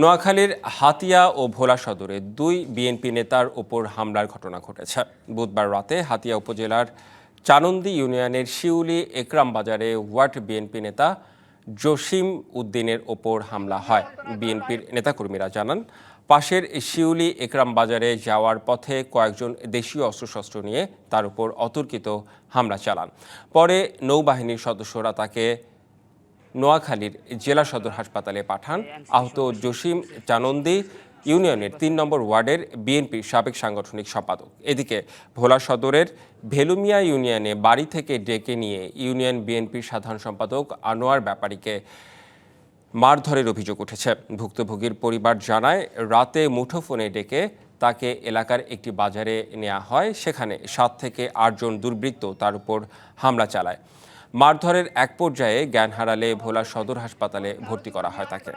নোয়াখালীর হাতিয়া ও ভোলা সদরে দুই বিএনপি নেতার ওপর হামলার ঘটনা ঘটেছে। বুধবার রাতে হাতিয়া উপজেলার চানন্দি ইউনিয়নের শিউলি একরাম বাজারে ওয়ার্ড বিএনপি নেতা জসিম উদ্দিনের ওপর হামলা হয়। বিএনপির নেতাকর্মীরা জানান, পাশের শিউলি একরাম বাজারে যাওয়ার পথে কয়েকজন দেশীয় অস্ত্রশস্ত্র নিয়ে তার উপর অতর্কিত হামলা চালান। পরে নৌবাহিনীর সদস্যরা তাকে নোয়াখালীর জেলা সদর হাসপাতালে পাঠান। আহত জসিম চানন্দি ইউনিয়নের তিন নম্বর ওয়ার্ডের বিএনপির সাবেক সাংগঠনিক সম্পাদক। এদিকে ভোলা সদরের ভেলুমিয়া ইউনিয়নে বাড়ি থেকে ডেকে নিয়ে ইউনিয়ন বিএনপির সাধারণ সম্পাদক আনোয়ার ব্যাপারীকে মারধরের অভিযোগ উঠেছে। ভুক্তভোগীর পরিবার জানায়, রাতে মুঠোফোনে ডেকে তাকে এলাকার একটি বাজারে নেওয়া হয়। সেখানে সাত থেকে আটজন দুর্বৃত্ত তার উপর হামলা চালায়। মারধরের এক পর্যায়ে জ্ঞান হারালে ভোলা সদর হাসপাতালে ভর্তি করা হয় তাকে।